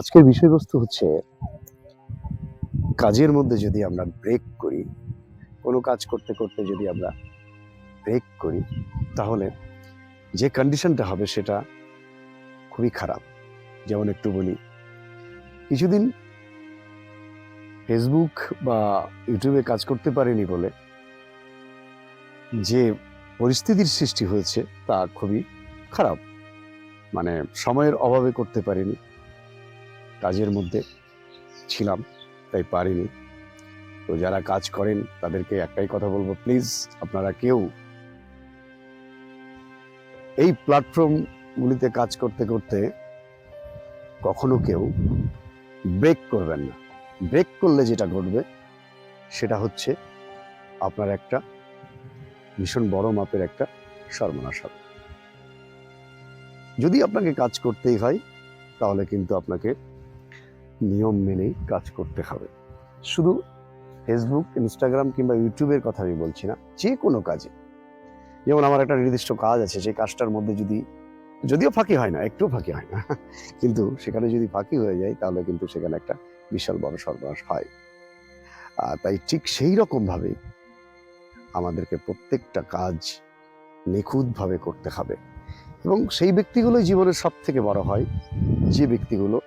আজকের বিষয়বস্তু হচ্ছে, কাজের মধ্যে যদি আমরা ব্রেক করি, কোনো কাজ করতে করতে যদি আমরা ব্রেক করি, তাহলে যে কন্ডিশনটা হবে সেটা খুবই খারাপ। যেমন একটু বলি, কিছুদিন ফেসবুক বা ইউটিউবে কাজ করতে পারিনি বলে যে পরিস্থিতির সৃষ্টি হয়েছে তা খুবই খারাপ। মানে সময়ের অভাবে করতে পারিনি। কাজের মধ্যে ছিলাম, তাই পারিনি। তো যারা কাজ করেন, তাদেরকে একটাই কথা বলব প্লিজ আপনারা কেউ এই প্ল্যাটফর্মগুলিতে কাজ করতে করতে কখনো কেউ ব্রেক করবেন না। ব্রেক করলে যেটা ঘটবে, সেটা হচ্ছে আপনার একটা ভীষণ বড় মাপের একটা সর্বনাশ হবে। যদি আপনাকে কাজ করতেই হয়, তাহলে কিন্তু আপনাকে নিয়ম মেনেই কাজ করতে হবে। শুধু ফেসবুক ইনস্টাগ্রাম কিংবা ইউটিউবের কথা আমি বলছি না যে কোনো কাজে। যেমন আমার একটা নির্দিষ্ট কাজ আছে, সেই কাজটার মধ্যে যদি, যদিও ফাঁকি হয় না, একটু ফাঁকি হয় না, কিন্তু সেখানে যদি ফাঁকি হয়ে যায়, তাহলে কিন্তু সেখানে একটা বিশাল বড় সর্বনাশ হয়। আর তাই ঠিক সেই রকমভাবে আমাদেরকে প্রত্যেকটা কাজ নিখুঁতভাবে করতে হবে। এবং সেই ব্যক্তিগুলোই জীবনের সব থেকে বড় হয়, যে ব্যক্তিগুলো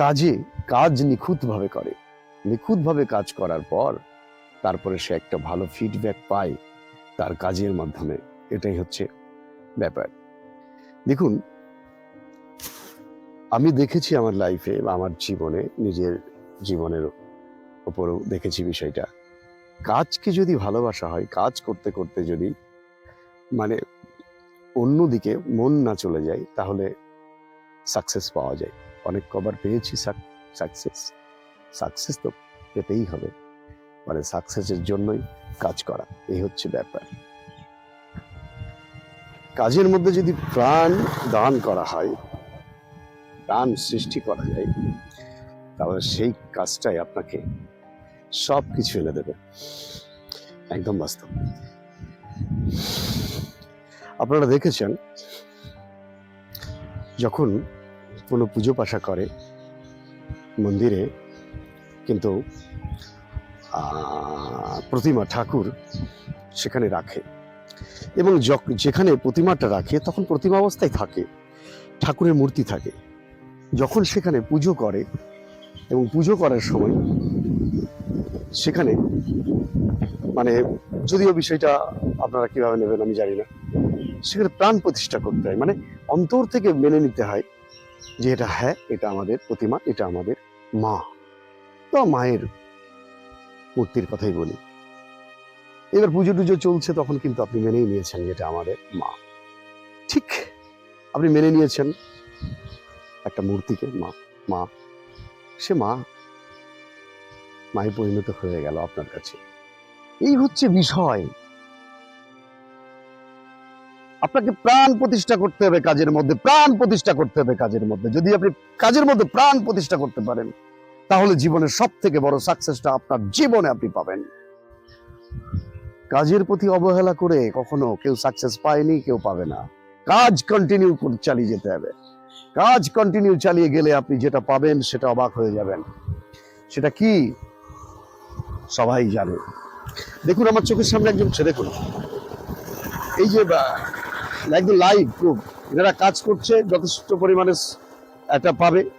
কাজে কাজ নিখুঁতভাবে করে। নিখুঁতভাবে কাজ করার পর তারপরে সে একটা ভালো ফিডব্যাক পায় তার কাজের মাধ্যমে। এটাই হচ্ছে ব্যাপার। দেখুন, আমি দেখেছি আমার লাইফে বা আমার জীবনে, নিজের জীবনের ওপরও দেখেছি বিষয়টা। কাজকে যদি ভালোবাসা হয়, কাজ করতে করতে যদি মানে অন্যদিকে মন না চলে যায়, তাহলে সাকসেস পাওয়া যায়। অনেক কবার পেয়েছি সাকসেস সাকসেস তো পেতেই হবে। মানে সাকসেসের জন্যই কাজ করা, এই হচ্ছে ব্যাপার। কাজের মধ্যে যদি প্রাণ দান করা হয়, প্রাণ সৃষ্টি করা যায়, তাহলে সেই কাজটাই আপনাকে সব কিছু এনে দেবে। একদম বাস্তব। আপনারা দেখেছেন, যখন কোনো পুজো পাশা করে মন্দিরে। কিন্তু প্রতিমা ঠাকুর সেখানে রাখে। এবং যখ- যেখানে প্রতিমাটা রাখে, তখন প্রতিমা অবস্থায় থাকে। ঠাকুরের মূর্তি থাকে। যখন সেখানে পুজো করে এবং পুজো করার সময় সেখানে মানে যদিও বিষয়টা আপনারা কীভাবে নেবেন আমি জানি না, সেখানে প্রাণ প্রতিষ্ঠা করতে হয়। মানে অন্তর থেকে মেনে নিতে হয়। যে এটা হ্যাঁ এটা আমাদের প্রতিমা, এটা আমাদের মা। তো মায়ের মূর্তির কথাই বলি। এবার পুজো টুজো চলছে, তখন কিন্তু আপনি মেনেই নিয়েছেন যে এটা আমাদের মা। ঠিক আপনি মেনে নিয়েছেন একটা মূর্তিকে, মা মা। সে মা, মায়ে পরিণত হয়ে গেল আপনার কাছে। এই হচ্ছে বিষয়। আপনাকে প্রাণ প্রতিষ্ঠা করতে হবে কাজের মধ্যে, প্রাণ প্রতিষ্ঠা করতে হবে কাজের মধ্যে। যদি আপনি কাজের মধ্যে প্রাণ প্রতিষ্ঠা করতে পারেন, তাহলে জীবনের সব থেকে বড় সাকসেসটা আপনার জীবনে আপনি পাবেন। কাজের প্রতি অবহেলা করে কখনো কেউ সাকসেস পায়নি, কেউ পাবে না। কাজ কন্টিনিউ চালিয়ে যেতে হবে। কাজ কন্টিনিউ চালিয়ে গেলে আপনি যেটা পাবেন, সেটা অবাক হয়ে যাবেন। সেটা কি? সবাই জানে। দেখুন, আমার চোখের সামনে একজন ছেলে দেখুন। এই যে একদম লাইভ প্রুফ যারা কাজ করছে, যথেষ্ট পরিমাণে একটা পাবে,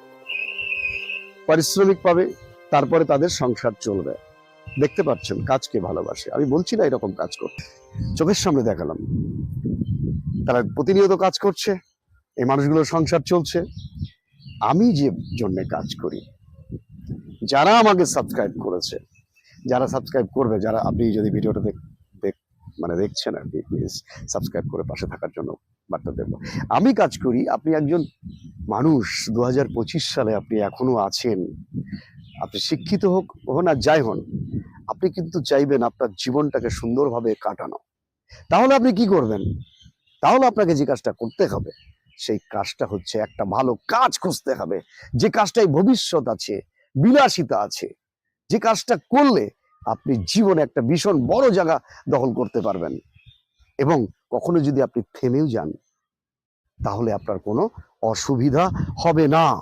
পারিশ্রমিক পাবে, তারপরে তাদের সংসার চলবে। দেখতে পাচ্ছেন কাজকে ভালোবাসে। আমি বলছি না এরকম কাজ করতে চোখের সামনে দেখালাম। তারা প্রতিনিয়ত কাজ করছে, এই মানুষগুলোর সংসার চলছে। আমি যে জন্য কাজ করি, যারা আমাকে সাবস্ক্রাইব করেছে, যারা সাবস্ক্রাইব করবে, যারা আপনি যদি ভিডিওটা দেখ- মানে দেখছেন আর কি প্লিজ সাবস্ক্রাইব করে পাশে থাকার জন্য বার্তা দেবো। আমি কাজ করি, আপনি একজন মানুষ দু হাজার পঁচিশ সালে আপনি এখনও আছেন, আপনি শিক্ষিত হোক, হন আর যাই হন, আপনি কিন্তু চাইবেন আপনার জীবনটাকে সুন্দরভাবে কাটানো। তাহলে আপনি কি করবেন? তাহলে আপনাকে যে কাজটা করতে হবে, সেই কাজটা হচ্ছে একটা ভালো কাজ খুঁজতে হবে। যে কাজটাই ভবিষ্যৎ আছে, বিলাসিতা আছে, যে কাজটা করলে আপনি জীবনে একটা ভীষণ বড় জায়গা দখল করতে পারবেন। এবং কখনো যদি আপনি থেমেও যান, তাহলে আপনার কোনো অসুবিধা হবে না।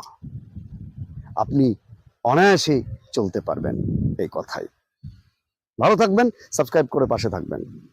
আপনি অনায়াসে চলতে পারবেন এই কথাই। ভালো থাকবেন, সাবস্ক্রাইব করে পাশে থাকবেন।